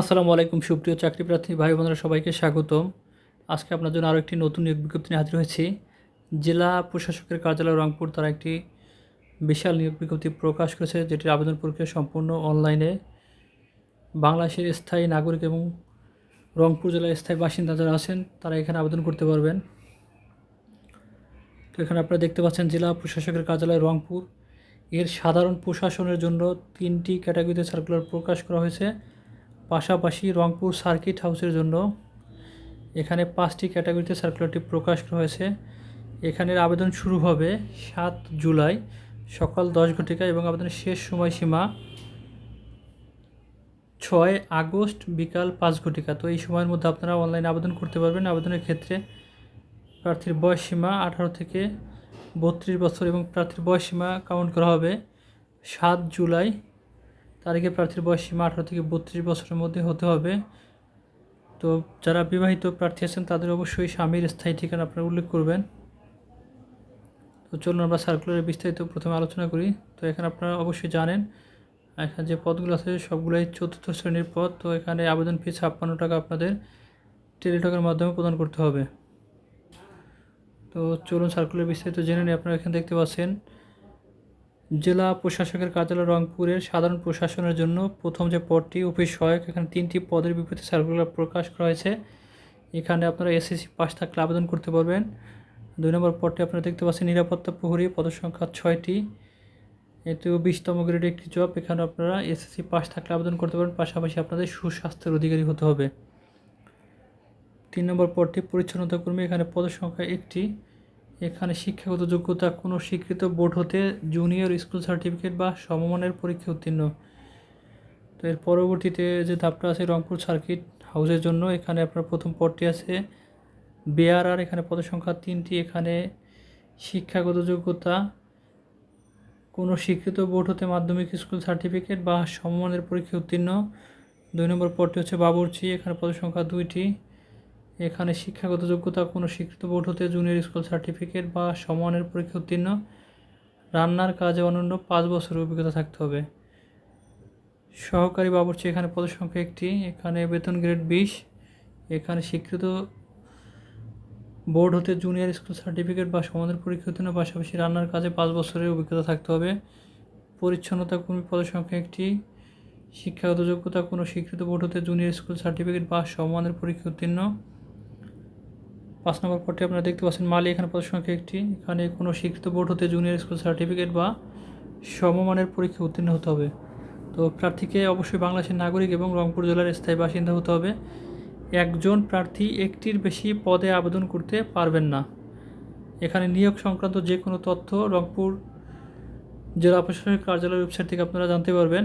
আসসালামু আলাইকুম, সুপ্রিয় চাকরি প্রার্থী ভাই বোনেরা, সবাইকে স্বাগতম। আজকে আপনার জন্য আরও একটি নতুন নিয়োগ বিজ্ঞপ্তি নিয়ে হাজির হয়েছি। জেলা প্রশাসকের কার্যালয় রংপুর তারা একটি বিশাল নিয়োগ বিজ্ঞপ্তি প্রকাশ করেছে, যেটির আবেদন প্রক্রিয়া সম্পূর্ণ অনলাইনে। বাংলাদেশের স্থায়ী নাগরিক এবং রংপুর জেলার স্থায়ী বাসিন্দা যারা আছেন, তারা এখানে আবেদন করতে পারবেন। তো এখানে আপনারা দেখতে পাচ্ছেন, জেলা প্রশাসকের কার্যালয় রংপুর। এর সাধারণ প্রশাসনের জন্য তিনটি ক্যাটাগরিতে সার্কুলার প্রকাশ করা হয়েছে। পাশাপাশি রংপুর সার্কিট হাউসের জন্য এখানে পাঁচটি ক্যাটাগরিতে সার্কুলারটি প্রকাশ হয়েছে। এখানের আবেদন শুরু হবে সাত জুলাই সকাল দশ ঘটিকা এবং আবেদনের শেষ সময়সীমা ছয় আগস্ট বিকাল পাঁচ ঘটিকা। তো এই সময়ের মধ্যে আপনারা অনলাইনে আবেদন করতে পারবেন। আবেদনের ক্ষেত্রে প্রার্থীর বয়স সীমা আঠারো থেকে বত্রিশ বছর এবং প্রার্থীর বয়স সীমা কাউন্ট করা হবে সাত জুলাই তারিখে প্রার্থীর বয়স সীমা আঠারো থেকে বত্রিশ বছরের মধ্যে হতে হবে। তো যারা বিবাহিত প্রার্থী আছেন, তাদের অবশ্যই স্বামীর স্থায়ী ঠিকানা আপনারা উল্লেখ করবেন। তো চলুন আমরা সার্কুলারের বিস্তারিত প্রথমে আলোচনা করি। তো এখানে আপনারা অবশ্যই জানেন, এখানে যে পদগুলো আছে, সবগুলোই চতুর্থ শ্রেণির পদ। তো এখানে আবেদন ফি ছাপ্পান্ন টাকা আপনাদের টেলিটকের মাধ্যমে প্রদান করতে হবে। তো চলুন সার্কুলার বিস্তারিত জেনে নিই, আপনারা এখানে দেখতে পাচ্ছেন জেলা প্রশাসকের কার্যালয় রংপুরের সাধারণ প্রশাসনের জন্য প্রথম যে পদটি, অফিস সহায়ক, এখানে তিনটি পদের বিপরীতে সার্কুলার প্রকাশ করা হয়েছে। এখানে আপনারা এসএসসি পাস থাকলে আবেদন করতে পারবেন। দুই নম্বর পদটি আপনারা দেখতে পাচ্ছেন, নিরাপত্তা প্রহরী পদসংখ্যা ছয়টি। এটিও বিশতম গ্রেডের একটি জব এখানে আপনারা এসএসসি পাস থাকলে আবেদন করতে পারেন পাশাপাশি আপনাদের সুস্বাস্থ্যের অধিকারী হতে হবে। তিন নম্বর পদটি পরিচ্ছন্নতা কর্মী এখানে পদসংখ্যা একটি। এখানে শিক্ষাগত যোগ্যতা কোনো স্বীকৃত বোর্ড হতে জুনিয়র স্কুল সার্টিফিকেট বা সমমানের পরীক্ষা উত্তীর্ণ। তো এর পরবর্তীতে যে ধাপটা আছে রংপুর সার্কিট হাউসের জন্য, এখানে আপনার প্রথম পদটি আছে বেআরআর এখানে পদসংখ্যা তিনটি। এখানে শিক্ষাগত যোগ্যতা কোনো স্বীকৃত বোর্ড হতে মাধ্যমিক স্কুল সার্টিফিকেট বা সমমানের পরীক্ষা উত্তীর্ণ। দুই নম্বর পদটি হচ্ছে বাবুর্চি, এখানে পদসংখ্যা দুইটি। এখানে শিক্ষাগত যোগ্যতা কোনো স্বীকৃত বোর্ড হতে জুনিয়র স্কুল সার্টিফিকেট বা সমানের পরীক্ষা উত্তীর্ণ। রান্নার কাজে অনন্য পাঁচ বছরের অভিজ্ঞতা থাকতে হবে। সহকারী বাবুর্চি, এখানে পদসংখ্যা একটি। এখানে বেতন গ্রেড বিশ। এখানে স্বীকৃত বোর্ড হতে জুনিয়র স্কুল সার্টিফিকেট বা সমানের পরীক্ষা উত্তীর্ণ। পাশাপাশি রান্নার কাজে পাঁচ বছরের অভিজ্ঞতা থাকতে হবে। পরিচ্ছন্নতা কর্মী পদসংখ্যা একটি। শিক্ষাগত যোগ্যতা কোনো স্বীকৃত বোর্ড হতে জুনিয়র স্কুল সার্টিফিকেট বা সমানের পরীক্ষা উত্তীর্ণ। পাঁচ নম্বর পদটি আপনারা দেখতে পাচ্ছেন, মালি এখানে পদ সংখ্যা একটি। এখানে কোনো স্বীকৃত বোর্ড হতে জুনিয়র স্কুল সার্টিফিকেট বা সমমানের পরীক্ষা উত্তীর্ণ হতে হবে। তো প্রার্থীকে অবশ্যই বাংলাদেশের নাগরিক এবং রংপুর জেলার স্থায়ী বাসিন্দা হতে হবে। একজন প্রার্থী একটির বেশি পদে আবেদন করতে পারবেন না। এখানে নিয়োগ সংক্রান্ত যে কোনো তথ্য রংপুর জেলা প্রশাসনিক কার্যালয়ের ওয়েবসাইট থেকে আপনারা জানতে পারবেন।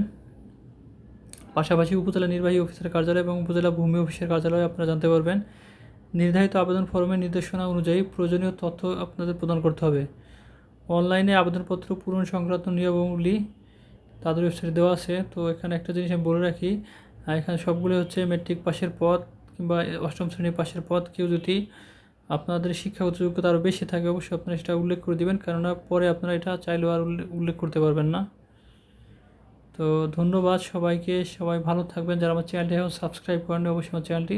পাশাপাশি উপজেলা নির্বাহী অফিসের কার্যালয় এবং উপজেলা ভূমি অফিসের কার্যালয়ে আপনারা জানতে পারবেন। নির্ধারিত আবেদন ফর্মের নির্দেশনা অনুযায়ী প্রয়োজনীয় তথ্য আপনাদের প্রদান করতে হবে। অনলাইনে আবেদনপত্র পূরণ সংক্রান্ত নিয়মাবলী তাদের ওয়েবসাইটে দেওয়া আছে। তো এখানে একটা জিনিস আমি বলে রাখি এখানে সবগুলো হচ্ছে মেট্রিক পাশের পথ কিংবা অষ্টম শ্রেণির পাশের পথ কেউ যদি আপনাদের শিক্ষাগত যোগ্যতা আরও বেশি থাকে, অবশ্যই আপনারা সেটা উল্লেখ করে দেবেন। কেননা পরে আপনারা এটা চাইলেও আর উল্লেখ করতে পারবেন না। তো ধন্যবাদ সবাইকে। সবাই ভালো থাকবেন। যারা আমার চ্যানেলটি এখন সাবস্ক্রাইব করেন অবশ্যই আমার চ্যানেলটি